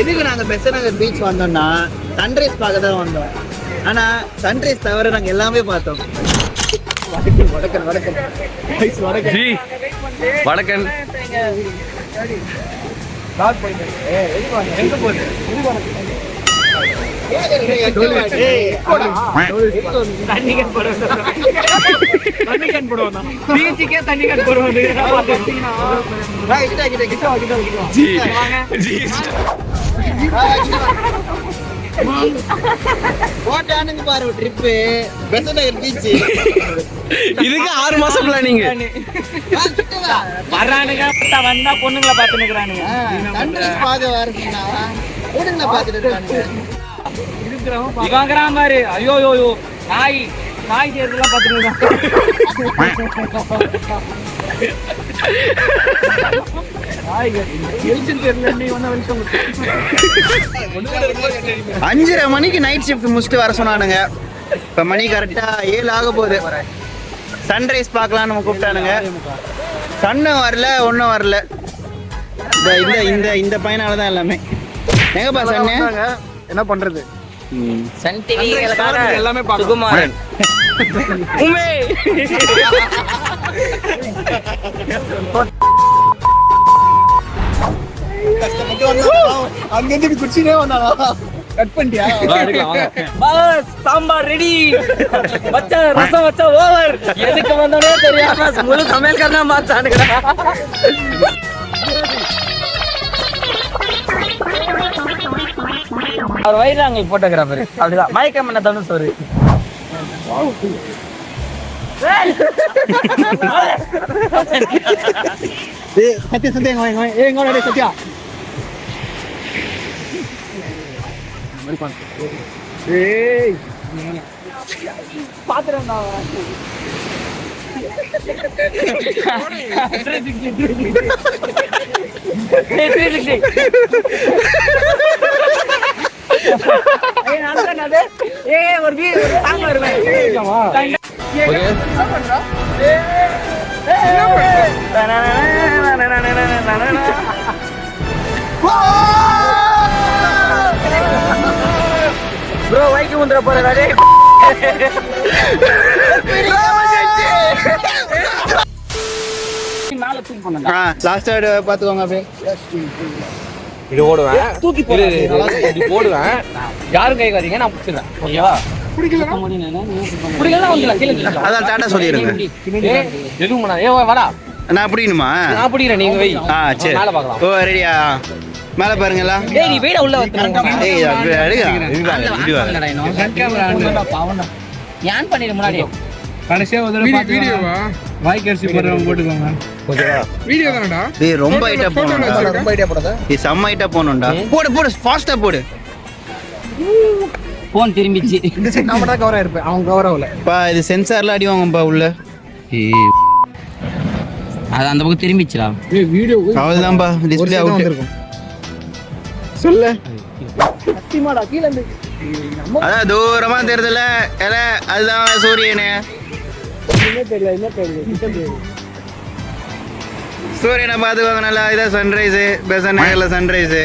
எதுக்கு நாங்க பெச நகர் பீச் வந்தோம்னா சன்ரைஸ் பார்க்க தான் வந்தோம். ஆனா சன்ரைஸ் தவிர நாங்க எல்லாமே பார்த்தோம். வடக்கன் வடக்கன் வடக்கன். வடக்கன் பீச்சுக்கே தண்ணிக்கன் போடுவோம். ஜி ஜி. போட்டானுங்க பாரு ட்ரிப்பு பெசநகர் பீச் இதுக்கு ஆறு மாசம் பிளானிங் வர்றானுங்க வந்தா பொண்ணுங்களை பார்த்து நிக்கிறானுங்க பார்க்க வரீங்களா ஊடுங்கள பார்த்துட்டு இருக்கானுங்க. இவங்கிறான் பாரு. ஐயோ யோ நாய். நாய் சேர்த்துலாம் பார்த்துட்டு அஞ்சரை மணிக்கு நைட் ஷிஃப்ட் முடிச்சுட்டு வர சொன்னானுங்க. இப்போ மணி கரெக்டாக ஏழு ஆக போகுது. சன்ரைஸ் பார்க்கலாம்னு நம்ம கூப்பிட்டானுங்க. சன்னும் வரல ஒன்றும் வரல. இந்த இந்த இந்த இந்த பையனால தான் எல்லாமே எங்கப்பா சன்னு? என்ன பண்றது? சன் டிவி எல்லாமே சுகுமாரன். உமே அங்கிருந்து குச்சினே வந்தானா கட் பண்ணிட்டியா பாஸ் சாம்பார் ரெடி வச்சா ரசம் வச்சா ஓவர் எதுக்கு வந்தானே தெரியாம முழு சமையல்காரனா மாத்தானுங்க அவர் வயிறாங்க போட்டோகிராஃபர் அப்படிதான். மயக்கம் என்ன தனு சோறு சத்யா சத்யா எங்க வாங்க ஏ எங்க வாடா சத்யா ஏய் பாத்திரம் ஏய் வீ ஒரு ப்ரோ வைக்கு முந்திர போறா டேய் மேல தூக்கி பண்ணா ஆ லாஸ்ட் பார்த்துக்கோங்க அப்படியே. இது ஓடுவேன். தூக்கி. இப்படி போடுவேன் யாரும் கை நான் பிடிச்சிடுறேன் ஓகேவா? புடிக்கலாம். அதான் டாட்டா சொல்லிடுங்க எதுவும். ஏய், வாடா நான் பிடிக்கணுமா? நான் பிடிக்கிறேன் நீங்க வை. ஆ சரி. மேல பார்க்கலாம். ஓ ரெடியா? மேலே பாருங்களா. டேய் நீ வீட உள்ள வைக்கணும் ஏய் அப்படி அழுகா இது வாங்க. ஏன் பண்ணிடு முன்னாடி கடைசியா ஒரு தடவை வீடியோவா? வாய்க்கு அரிசி போடுறவங்க போட்டுக்கோங்க. ஓகேவா? வீடியோ தானடா? டேய் ரொம்ப ஹைட்டா போகணும்டா ரொம்ப ஐடியா போடாத. டேய் செம்ம ஹைட்டா போகணும்டா போடு போடு ஃபாஸ்டா போடு. போன் திரும்பிச்சு. இந்த சைடு நாம தான் கவரா இருப்பேன் அவன் கவரா இல்ல பா இது சென்சார்ல அடி வாங்கும்பா உள்ள. ஏய். அது அந்த பக்கம் திரும்பிச்சுடா. வீடியோ அவ்வளவுதான்பா டிஸ்பிளே அவுட் வந்திருக்கும். சொல்லு. அதான் தூரமா தெரியுதுல ஏல அதுதான் சூரியனே. சூரியனை பார்த்துக்கோங்க நல்லா இதான் சன்ரைஸ் பெசன் நகர்ல சன்ரைஸ்